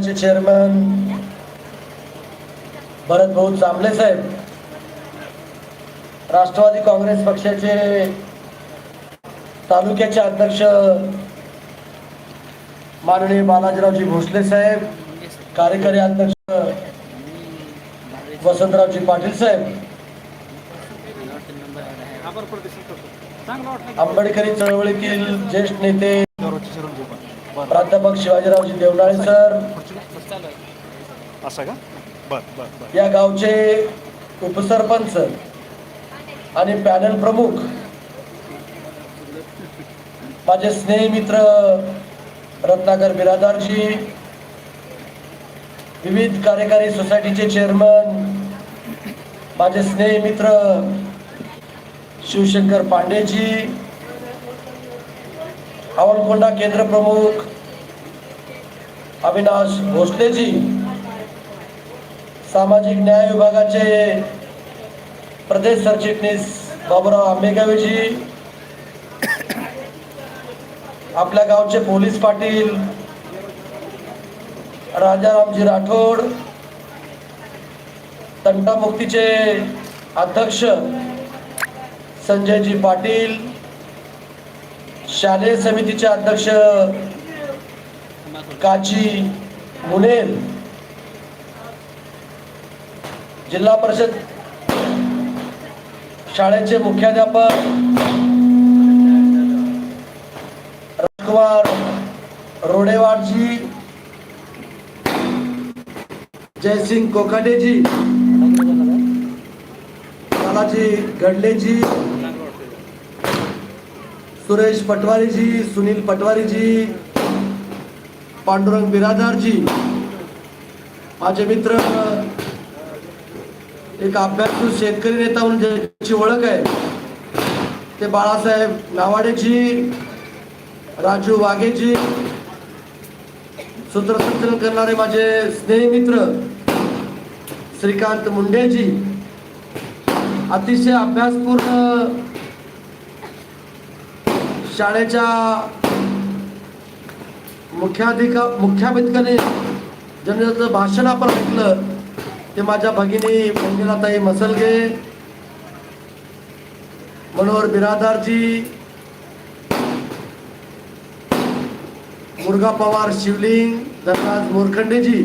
मंडळाचे चेअरमन भरत भाऊ चांबले साहेब राष्ट्रवादी काँग्रेस पक्षाचे तालुक्याचे अध्यक्ष माननीय बालाजीरावजी भोसले साहेब कार्यकारी अध्यक्ष वसंतरावजी पाटील साहेब आंबेडकरी चळवळीतील ज्येष्ठ नेते प्राध्यापक शिवाजीरावजी देवनाळे सर असं का? बर बर बर. या गावचे उपसरपंच आणि पॅनल प्रमुख माझे स्नेही मित्र रत्नाकर बिरादारजी विविध कार्यकारी सोसायटीचे चेअरमन माझे स्नेही मित्र शिवशंकर पांडेजी अवलकोंडा केंद्र प्रमुख अविनाश भोसलेजी सामाजिक न्याय विभागाचे प्रदेश सरचिटणीस बाबुराव आंबेगावेजी आपल्या गावचे पोलीस पाटील राजारामजी राठोड तंटामुक्तीचे अध्यक्ष संजयजी पाटील शालेय समितीचे अध्यक्ष काची मुनेर जिल्हा परिषद शाळेचे मुख्याध्यापक राजकुमार रोडेवाडजी जयसिंग कोकाटेजी बालाजी गडलेजी सुरेश पटवारीजी सुनील पटवारीजी पांडुरंग बिरादारजी माझे मित्र एक अभ्यासू शेतकरी नेता म्हणून ज्यांची ओळख आहे ते बाळासाहेब नावाडेजी राजू वाघेजी सूत्रसंचलन करणारे माझे स्नेही मित्र श्रीकांत मुंडेजी अतिशय अभ्यासपूर्ण शाळेच्या मुख्याधिका मुख्याधिकाने जनतेचं भाषण आपण ऐकलं ते माझ्या भगिनी मंजुलाताई मसलगे मनोहर बिरादारजी मुरगा पवार शिवलिंग धनराज मोरखंडेजी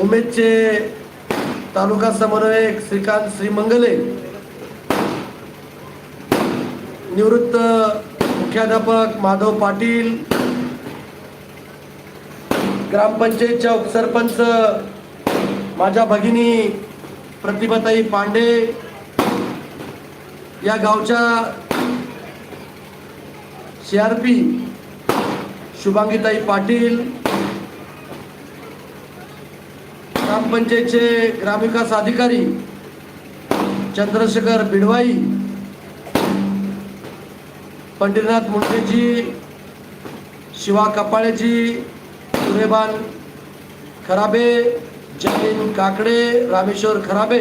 उमेदचे तालुका समन्वयक श्रीकांत श्रीमंगले निवृत्त मुख्याध्यापक माधव पाटील ग्रामपंचायतच्या उपसरपंच माझ्या भगिनी प्रतिभाताई पांडे या गावच्या सीआरपी शुभांगीताई पाटील ग्रामपंचायतचे ग्रामविकास अधिकारी चंद्रशेखर बिडवाई पंढरीनाथ मुंडेजी शिवा कपाळेजी सुरेबान खराबे जमीन काकडे रामेश्वर खराबे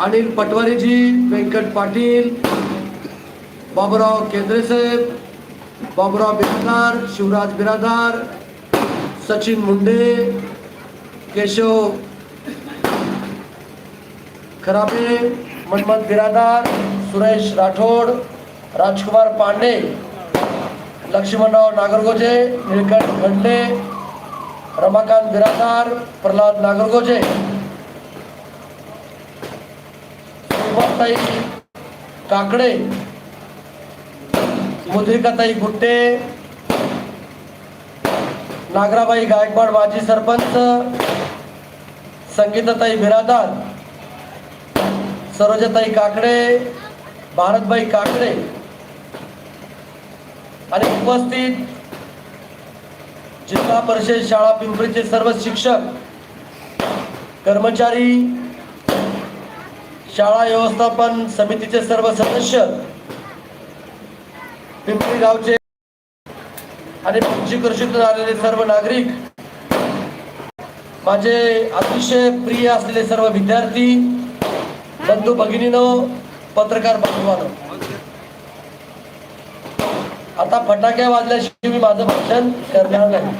अनिल पटवारीजी व्यंकट पाटील बाबुराव केंद्रे साहेब बाबुराव बिरादार शिवराज बिरादार सचिन मुंडे केशव खराबे मनमन बिरादार सुरेश राठोड राजकुमार पांडे लक्ष्मणराव नागरगोजे निळकंठ खंडे रमाकांत बिरादार प्रल्हाद नागरगोजे. सुमताई काकडे मुद्रिकाताई गुट्टे नागराबाई गायकवाड माजी सरपंच संगीताताई बिरादार सरोजाताई काकडे भारतबाई काकडे आणि उपस्थित जिल्हा परिषद शाळा पिंपरीचे सर्व शिक्षक कर्मचारी शाळा व्यवस्थापन समितीचे सर्व सदस्य पिंपरी गावचे आणि पंचकृषीतून आलेले सर्व नागरिक माझे अतिशय प्रिय असलेले सर्व विद्यार्थी बंधू भगिनीनो पत्रकार बांधवानो आता फटाके वाजल्याशिवाय मी माझं भाषण करणार नाही.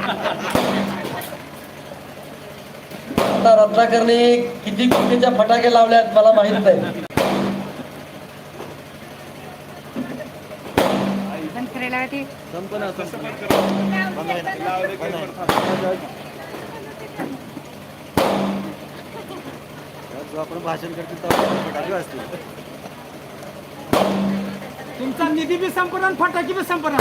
आता रत्नाकरने किती कोटीच्या फटाके लावल्यात मला माहीत नाही. बंद ते आपण भाषण करतो तेव्हा फटाके वाजतील. तुमचा निधी बी संपणार आणि फटाकी बी संपणार.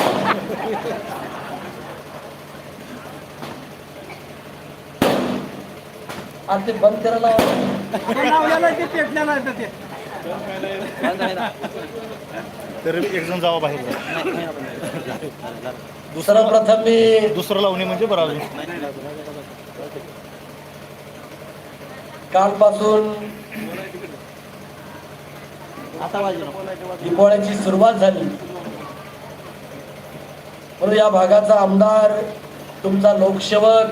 आणि ते बंद करायला. ते लावलेलं आहे ते. तर एक जण जावा बाहेर. सर्वप्रथम मी दुसरं लावणे म्हणजे बरं कालपासून दिवाळीची सुरुवात झाली. म्हणून या भागाचा आमदार तुमचा लोकसेवक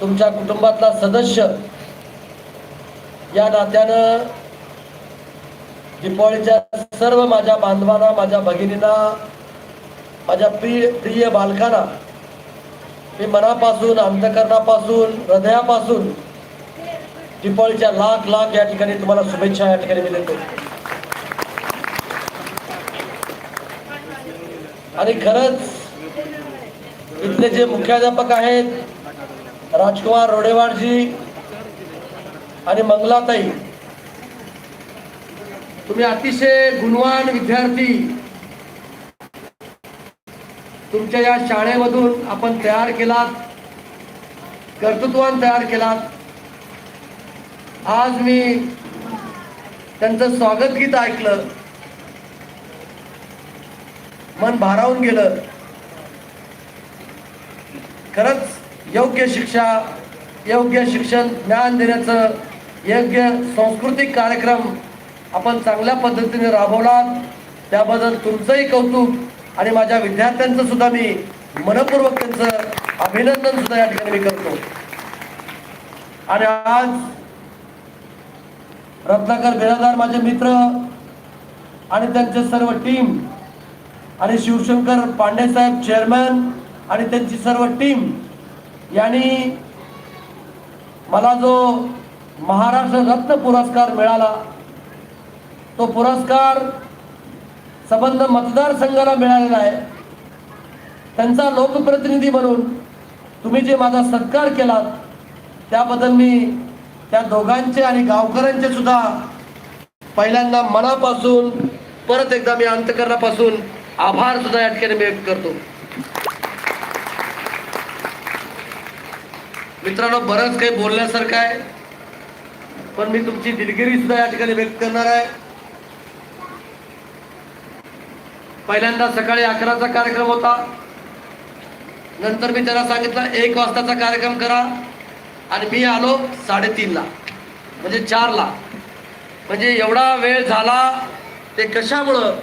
तुमच्या कुटुंबातला सदस्य या नात्यानं दिपावळीच्या सर्व माझ्या बांधवांना माझ्या भगिनींना माझ्या प्रिय प्रिय बालकांना मी मनापासून अंतकरणापासून हृदयापासून दिपावळीच्या लाख लाख या ठिकाणी तुम्हाला शुभेच्छा या ठिकाणी मी देतो. आणि खरंच इथले जे मुख्याध्यापक आहेत राजकुमार रोडेवाडजी आणि मंगलाताई तुम्ही अतिशय गुणवान विद्यार्थी. तुमच्या या शाळेमधून आपण तयार केलात कर्तृत्वान तयार केलात. आज मी त्यांचं स्वागत गीत ऐकलं. मन भारावून गेलं. खरंच योग्य शिक्षा योग्य शिक्षण ज्ञान देण्याचं योग्य सांस्कृतिक कार्यक्रम आपण चांगल्या पद्धतीने राबवला त्याबद्दल तुमचंही कौतुक आणि माझ्या विद्यार्थ्यांचं सुद्धा मी मनपूर्वक त्यांचं अभिनंदन सुद्धा या ठिकाणी मी करतो. आणि आज रत्नाकर बिरादार माझे मित्र आणि त्यांचे सर्व टीम आणि शिवशंकर पांडेसाहेब चेअरमॅन आणि त्यांची सर्व टीम यांनी मला जो महाराष्ट्र रत्न पुरस्कार मिळाला तो पुरस्कार संबंध मतदारसंघाला मिळालेला आहे. त्यांचा लोकप्रतिनिधी म्हणून तुम्ही जे माझा सत्कार केलात त्याबद्दल मी त्या दोघांचे आणि गावकऱ्यांचे सुद्धा पहिल्यांदा मनापासून परत एकदा मी अंतकरणापासून आभार सुद्धा या ठिकाणी व्यक्त करतो. मित्रांनो बरंच काही बोलण्यासारखं आहे पण मी तुमची दिलगिरी सुद्धा या ठिकाणी व्यक्त करणार आहे. पहिल्यांदा सकाळी अकराचा कार्यक्रम होता. नंतर मी त्याला सांगितलं एक वाजताचा कार्यक्रम करा. आणि मी आलो साडेतीनला म्हणजे चारला म्हणजे एवढा वेळ झाला ते कशामुळं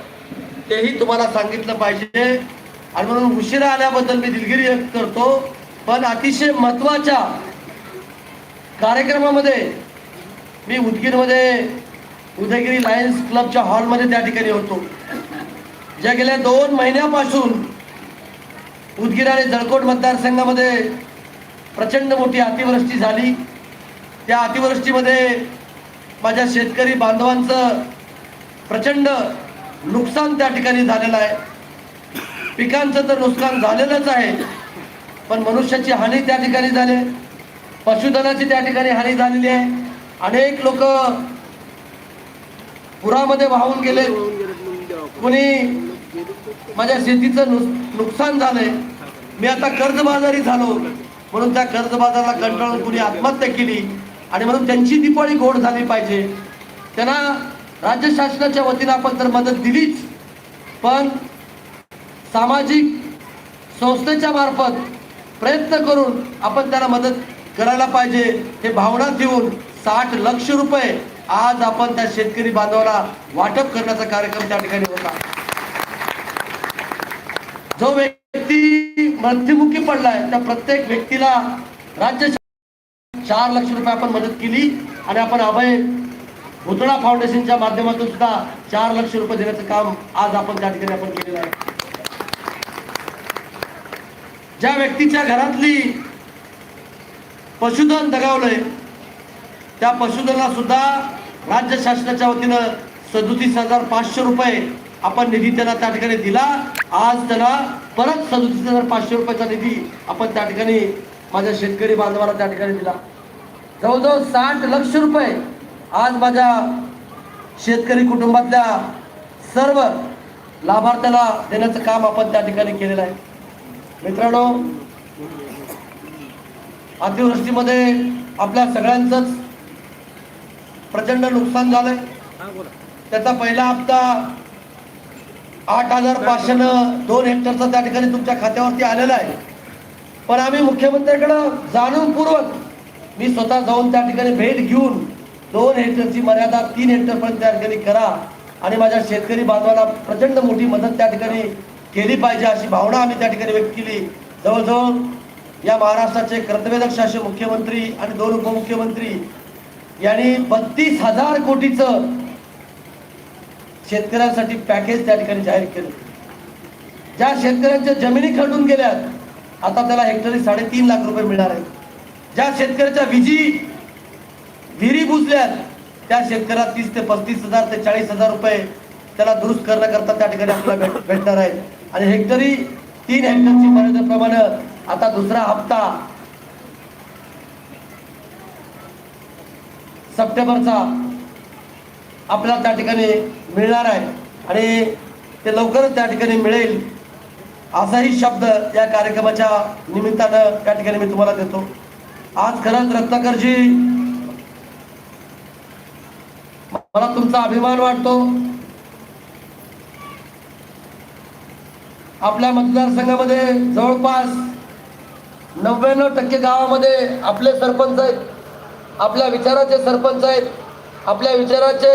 तेही तुम्हाला सांगितलं पाहिजे. आणि म्हणून उशिरा आल्याबद्दल मी दिलगिरी व्यक्त करतो. पण अतिशय महत्त्वाच्या कार्यक्रमामध्ये मी उदगीरमध्ये उदयगिरी लायन्स क्लबच्या हॉलमध्ये त्या ठिकाणी होतो. ज्या गेल्या दोन महिन्यापासून उदगीर आणि जळकोट मतदारसंघामध्ये प्रचंड मोठी अतिवृष्टी झाली. त्या अतिवृष्टीमध्ये माझ्या शेतकरी बांधवांचं प्रचंड नुकसान त्या ठिकाणी झालेलं आहे. पिकांचं तर नुकसान झालेलंच आहे पण मनुष्याची हानी त्या ठिकाणी झाली. पशुधनाची त्या ठिकाणी हानी झालेली आहे. अनेक लोक पुरामध्ये वाहून गेले. कुणी माझ्या शेतीचं नुकसान झालंय. मी आता कर्जबाजारी झालो. म्हणून त्या कर्जबाजाराला कंटाळून कुणी आत्महत्या केली आणि म्हणून त्यांची दिपाळी गोड झाली पाहिजे. त्यांना राज्य शासनाच्या वतीनं आपण तर मदत दिलीच पण सामाजिक संस्थेच्या मार्फत प्रयत्न करून आपण त्यांना मदत करायला पाहिजे हे भावना देऊन साठ लक्ष रुपये आज आपण त्या शेतकरी बांधवाला वाटप करण्याचा कार्यक्रम त्या ठिकाणी होता जो व्यक्ती मृत्युमुखी पडलाय त्या प्रत्येक व्यक्तीला राज्य चार लक्ष रुपये आपण मदत केली आणि आपण अभय भुतळा फाउंडेशनच्या माध्यमातून सुद्धा चार लक्ष रुपये देण्याचं काम आज आपण त्या ठिकाणी आपण केलेलं आहे. ज्या व्यक्तीच्या घरातली पशुधन दगावलंय त्या पशुधनाला सुद्धा राज्य शासनाच्या वतीनं सदोतीस हजार पाचशे रुपये आपण निधी त्यांना त्या ठिकाणी दिला. आज त्यांना परत सदोतीस हजार पाचशे रुपयाचा निधी आपण त्या ठिकाणी माझ्या शेतकरी बांधवाला त्या ठिकाणी दिला. जवळजवळ साठ लक्ष रुपये आज माझ्या शेतकरी कुटुंबातल्या सर्व लाभार्थ्याला देण्याचं काम आपण त्या ठिकाणी केलेलं आहे. मित्रांनो अतिवृष्टीमध्ये आपल्या सगळ्यांचंच प्रचंड नुकसान झालंय. त्याचा पहिला हप्ता आठ हजार पाचशेनं दोन हेक्टरचा त्या ठिकाणी तुमच्या खात्यावरती आलेला आहे. पण आम्ही मुख्यमंत्र्यांकडं जाणूनपूर्वक मी स्वतः जाऊन त्या ठिकाणी भेट घेऊन दोन हेक्टरची मर्यादा तीन हेक्टरपर्यंत त्या ठिकाणी करा आणि माझ्या शेतकरी बांधवाला प्रचंड मोठी मदत त्या ठिकाणी केली पाहिजे अशी भावना आम्ही त्या ठिकाणी व्यक्त केली. जवळजवळ या महाराष्ट्राचे कर्तव्यदक्ष असे मुख्यमंत्री आणि दोन उपमुख्यमंत्री यांनी बत्तीस हजार कोटीचं शेतकऱ्यांसाठी पॅकेज त्या ठिकाणी जाहीर केलं. ज्या शेतकऱ्यांच्या जमिनी खरडून गेल्यात आता त्याला हेक्टरी साडेतीन लाख रुपये मिळणार आहेत. ज्या शेतकऱ्याच्या विजी विहिरी बुजल्यात त्या शेतकऱ्याला तीस ते पस्तीस हजार ते चाळीस हजार रुपये त्याला दुरुस्त करण्याकरता त्या ठिकाणी आपल्याला भेट- भेटणार आहे आणि हेक्टरी तीन हेक्टरची मर्यादेप्रमाणे आता दुसरा हप्ता सप्टेंबरचा आपल्याला त्या ठिकाणी मिळणार आहे. आणि ते लवकरच त्या ठिकाणी मिळेल. असाही शब्द या कार्यक्रमाच्या निमित्तानं त्या ठिकाणी मी तुम्हाला देतो. आज खरंच रत्नाकरजी मला तुमचा अभिमान वाटतो. आपल्या मतदारसंघामध्ये जवळपास नव्याण्णव टक्के गावामध्ये आपले सरपंच आहेत. आपल्या विचाराचे सरपंच आहेत. आपल्या विचाराचे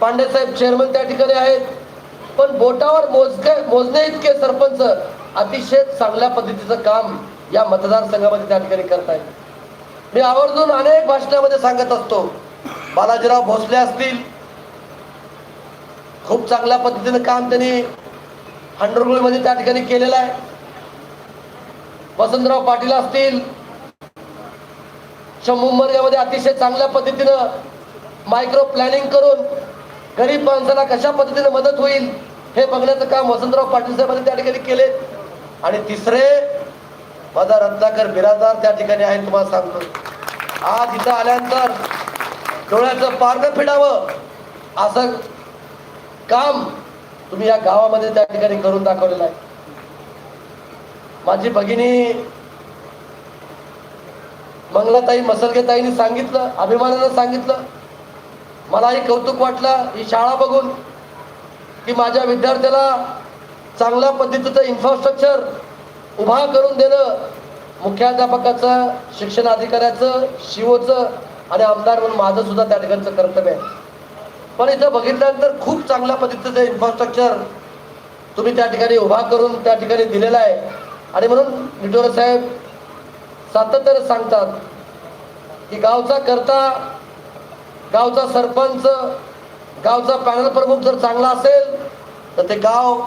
पांडेसाहेब चेअरमन त्या ठिकाणी आहेत. पण बोटावर मोजके मोजणे इतके सरपंच अतिशय चांगल्या पद्धतीचं काम या मतदारसंघामध्ये त्या ठिकाणी करतायत. मी आवर्जून अनेक भाषणामध्ये सांगत असतो बालाजीराव भोसले असतील. खूप चांगल्या पद्धतीनं काम त्यांनी मध्ये त्या ठिकाणी केलेलं आहे. वसंतराव पाटील असतील. शंभूंबर यामध्ये अतिशय चांगल्या पद्धतीनं मायक्रो प्लॅनिंग करून गरीब माणसाला कशा पद्धतीने मदत होईल हे बघण्याचं काम वसंतराव पाटील साहेबांनी त्या ठिकाणी केले. आणि तिसरे माझा रत्नाकर बिराजदार त्या ठिकाणी आहे तुम्हाला सांगतो. आज इथं आल्यानंतर डोळ्याचं पारणं फिडावं असं काम तुम्ही या गावामध्ये त्या ठिकाणी करून दाखवलेलं आहे. माझी भगिनी मंगलाताई मसलगेताईंनी सांगितलं अभिमानानं सांगितलं. मलाही कौतुक वाटलं ही शाळा बघून की माझ्या विद्यार्थ्याला चांगल्या पद्धतीचं इन्फ्रास्ट्रक्चर उभा करून देणं मुख्याध्यापकाचं शिक्षण अधिकाऱ्याचं शिवोचं आणि आमदार म्हणून माझं सुद्धा त्या ठिकाणचं कर्तव्य आहे. पण इथं बघितल्यानंतर खूप चांगल्या पद्धतीचं इन्फ्रास्ट्रक्चर तुम्ही त्या ठिकाणी उभा करून त्या ठिकाणी दिलेलं आहे. आणि म्हणून निटोरे साहेब सातत्याने सांगतात की गावचा करता गावचा सरपंच गावचा पॅनल प्रमुख जर चांगला असेल तर ते गाव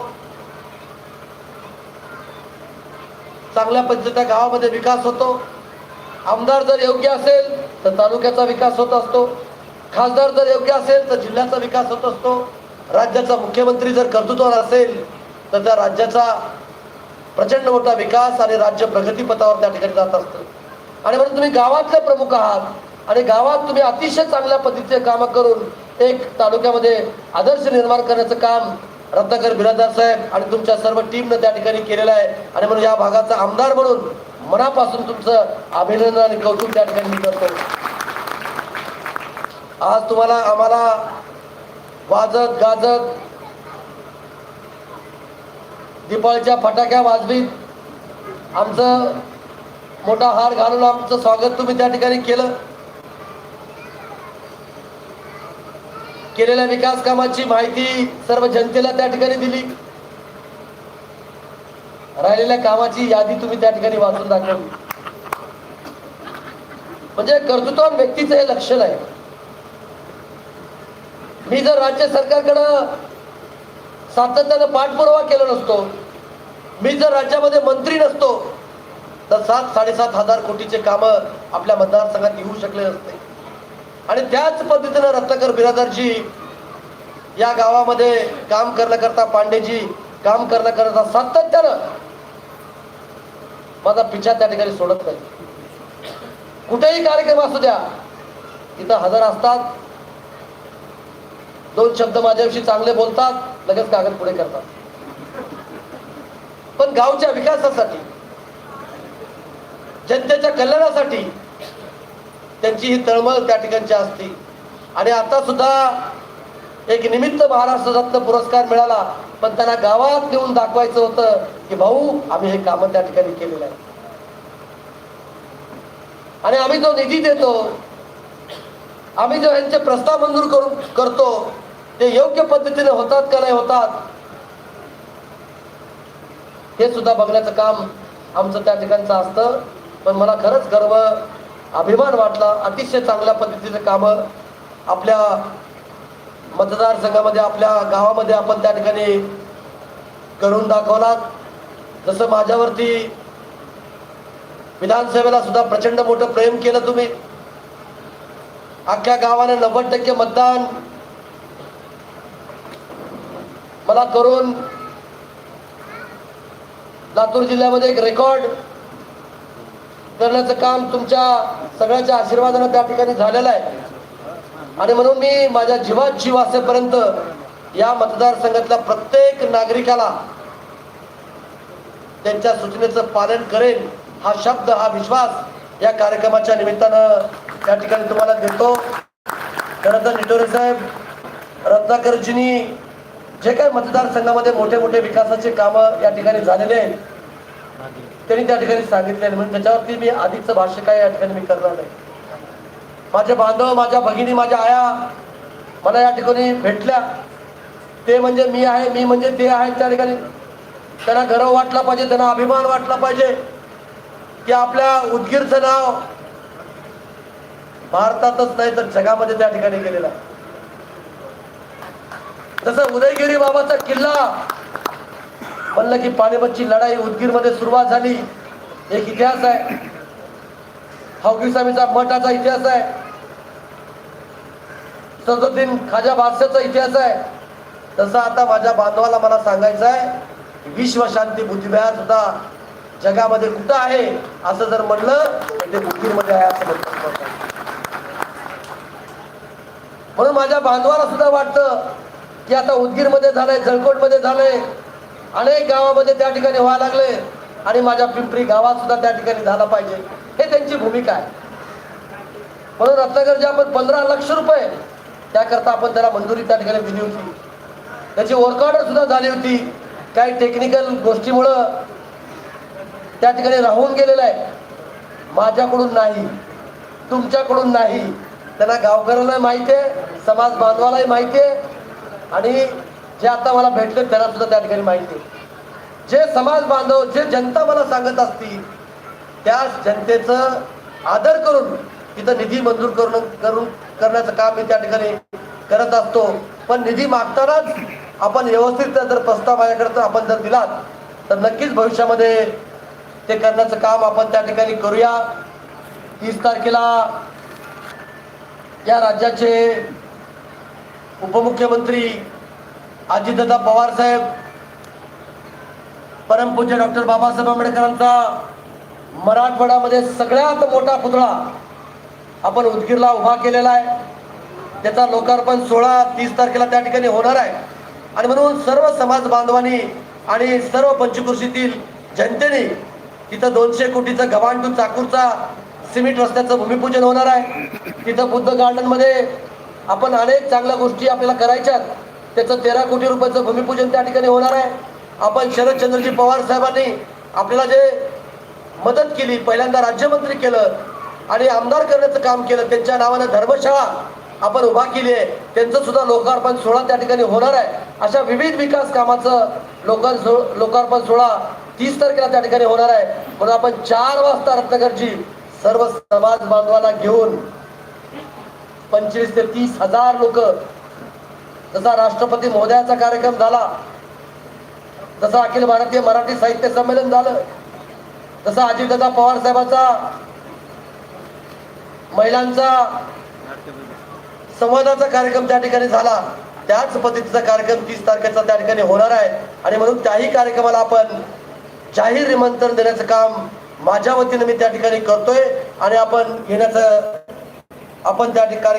चांगल्या पद्धतीच्या गावामध्ये विकास होतो. आमदार जर योग्य असेल तर तालुक्याचा विकास होत असतो. खासदार जर योग्य असेल तर जिल्ह्याचा विकास होत असतो. राज्याचा मुख्यमंत्री जर कर्तृत्वाला असेल तर त्या राज्याचा प्रचंड मोठा विकास आणि राज्य प्रगतीपथावर त्या ठिकाणी जात असतं. आणि म्हणून तुम्ही गावातले प्रमुख आहात. आणि गावात तुम्ही अतिशय चांगल्या पद्धतीचे कामं करून एक तालुक्यामध्ये आदर्श निर्माण करण्याचं काम रत्नाकर बिराजदार साहेब आणि तुमच्या सर्व टीमनं त्या ठिकाणी केलेलं आहे. आणि म्हणून या भागाचा आमदार म्हणून मनापासून तुमचं अभिनंदन आणि कौतुक त्या ठिकाणी मी करतो. आज तुम्हाला आम्हाला वाजत गाजत दिपाळीच्या फटाक्या वाजवीत. आमचं मोठा हार घालून आमचं स्वागत तुम्ही त्या ठिकाणी केलं. केलेल्या विकास कामाची माहिती सर्व जनतेला त्या ठिकाणी दिली. राहिलेल्या कामाची यादी तुम्ही त्या ठिकाणी वाचून दाखवली. म्हणजे कर्तृत्वान व्यक्तीचं हे लक्षण आहे. मी जर राज्य सरकारकडं सातत्यानं पाठपुरावा केला नसतो मी जर राज्यामध्ये मंत्री नसतो तर सात साडेसात हजार कोटीचे काम आपल्या मतदारसंघात येऊ शकले नसते. आणि त्याच पद्धतीनं रत्नाकर बिरादरजी या गावामध्ये काम करण्याकरता पांडेजी काम करण्याकरता सातत्यानं माझा पिछा त्या ठिकाणी सोडत नाही. कुठेही कार्यक्रम असू द्या तिथं हजर असतात. दोन शब्द माझ्याविषयी चांगले बोलतात लगेच कागद पुढे करतात. पण गावच्या विकासासाठी जनतेच्या कल्याणासाठी त्यांची ही तळमळ त्या ठिकाणची असते. आणि आता सुद्धा एक निमित्त महाराष्ट्र रत्न पुरस्कार मिळाला पण त्यांना गावात नेऊन दाखवायचं होतं की भाऊ आम्ही हे काम त्या ठिकाणी केलेलं आहे. आणि आम्ही जो निधी देतो आम्ही जो यांचे प्रस्ताव मंजूर करून करतो ते योग्य पद्धतीने होतात का नाही होतात हे सुद्धा बघण्याचं काम आमचं त्या ठिकाणचं असतं. पण मला खरंच गर्व अभिमान वाटला. अतिशय चांगल्या पद्धतीचं काम आपल्या मतदारसंघामध्ये आपल्या गावामध्ये आपण त्या ठिकाणी करून दाखवलात. जसं माझ्यावरती विधानसभेला सुद्धा प्रचंड मोठं प्रेम केलं तुम्ही. अख्ख्या गावाने नव्वद टक्के मतदान मला करून लातूर जिल्ह्यामध्ये एक रेकॉर्ड करण्याचं काम तुमच्या सगळ्याच्या आशीर्वादानं त्या ठिकाणी झालेलं आहे. आणि म्हणून मी माझ्या जीवात जीव असेपर्यंत या मतदारसंघातल्या प्रत्येक नागरिकाला त्यांच्या सूचनेचं पालन करेन हा शब्द हा विश्वास या कार्यक्रमाच्या निमित्तानं त्या ठिकाणी तुम्हाला देतो. खरं तर निटोरे साहेब रत्नाकरजींनी जे काही मतदारसंघामध्ये मोठे मोठे विकासाचे कामं या ठिकाणी झालेले आहेत त्यांनी त्या ठिकाणी सांगितले म्हणून त्याच्यावरती मी आधीचं भाष्य काय या ठिकाणी मी करणार नाही. माझे बांधव माझ्या भगिनी माझ्या आया मला या ठिकाणी भेटल्या. ते म्हणजे मी आहे मी म्हणजे ते आहे त्या ठिकाणी. त्यांना गर्व वाटला पाहिजे त्यांना अभिमान वाटला पाहिजे की आपल्या उदगीरचं नाव भारतातच नाही तर जगामध्ये त्या ठिकाणी गेलेलं आहे. जसं उदयगिरी बाबाचा किल्ला. म्हणलं की पानिपतची लढाई उदगीरमध्ये सुरुवात झाली. एक इतिहास आहे. हौगी स्वामीचा मठाचा इतिहास आहे. सदुद्दीन खाजा बादशाचा इतिहास आहे. तसं आता माझ्या बांधवाला मला सांगायचं आहे विश्वशांती शांती सुद्धा जगामध्ये कुठं आहे असं जर म्हणलं तर ते उदगीरमध्ये आहे असं म्हणतात. म्हणून माझ्या बांधवाला सुद्धा वाटतं की आता उदगीरमध्ये झालंय जळकोटमध्ये झालंय. अनेक गावामध्ये त्या ठिकाणी व्हायला लागले. आणि माझ्या पिंपरी गावात सुद्धा त्या ठिकाणी झाला पाहिजे. हे त्यांची भूमिका आहे. म्हणून रत्नागिरीचे आपण पंधरा लक्ष रुपये त्याकरता आपण त्याला मंजुरी त्या ठिकाणी दिली होती. त्याची वर्क ऑर्डर सुद्धा झाली होती. काही टेक्निकल गोष्टीमुळं त्या ठिकाणी राहून गेलेलं आहे. माझ्याकडून नाही तुमच्याकडून नाही. त्यांना गावकऱ्यांना माहिती आहे समाज बांधवालाही माहिती आहे. आणि जे आता मला भेटले त्यांना सुद्धा त्या ठिकाणी माहिती जे समाज बांधव जे जनता मला सांगत असतील त्या जनतेचं आदर करून तिथं निधी मंजूर करून करून करण्याचं काम मी त्या ठिकाणी करत असतो. पण निधी मागतानाच आपण व्यवस्थित जर प्रस्ताव माझ्याकडे आपण जर दिलात तर नक्कीच भविष्यामध्ये ते करण्याचं काम आपण त्या ठिकाणी करूया. तीस तारखेला या राज्याचे उपमुख्यमंत्री अजितदादा पवार साहेब परमपूज्य डॉक्टर बाबासाहेब आंबेडकरांचा मराठवाड्यामध्ये सगळ्यात मोठा पुतळा आपण उदगीरला उभा केलेला आहे. त्याचा लोकार्पण सोळा तीस तारखेला त्या ठिकाणी होणार आहे. आणि म्हणून सर्व समाज बांधवांनी आणि सर्व पंचकृषीतील जनतेने तिथं दोनशे कोटीचा गव्हाण चाकूरचा सिमेंट रस्त्याचं भूमिपूजन होणार आहे. तिथं बुद्ध गार्डनमध्ये आपण अनेक चांगल्या गोष्टी आपल्याला करायच्यात त्याचं तेरा कोटी रुपयाचं भूमिपूजन त्या ठिकाणी होणार आहे. आपण शरदचंद्रजी पवार साहेबांनी आपल्याला जे मदत केली पहिल्यांदा राज्यमंत्री केलं आणि आमदार करण्याचं काम केलं त्यांच्या नावानं धर्मशाळा आपण उभा केली आहे. त्यांचं सुद्धा लोकार्पण सोहळा त्या ठिकाणी होणार आहे. अशा विविध विकास कामाचं लोकां लोकार्पण सोहळा तीस तारखेला त्या ठिकाणी होणार आहे. म्हणून आपण चार वाजता रत्नागरची सर्व समाज बांधवाला घेऊन पंचवीस ते तीस हजार लोक जसा राष्ट्रपती महोदयाचा कार्यक्रम झाला जसं अखिल भारतीय मराठी साहित्य संमेलन झालं तसं अजितदादा पवार साहेबांचा महिलांचा संवादाचा कार्यक्रम त्या ठिकाणी झाला. त्याच पद्धतीचा कार्यक्रम तीस तारखेचा त्या ठिकाणी होणार आहे. आणि म्हणून त्याही कार्यक्रमाला आपण जाहीर निमंत्रण देण्याचं काम माझ्या वतीनं मी त्या ठिकाणी करतोय. आणि आपण येण्याचं आपण त्या ठिकाणी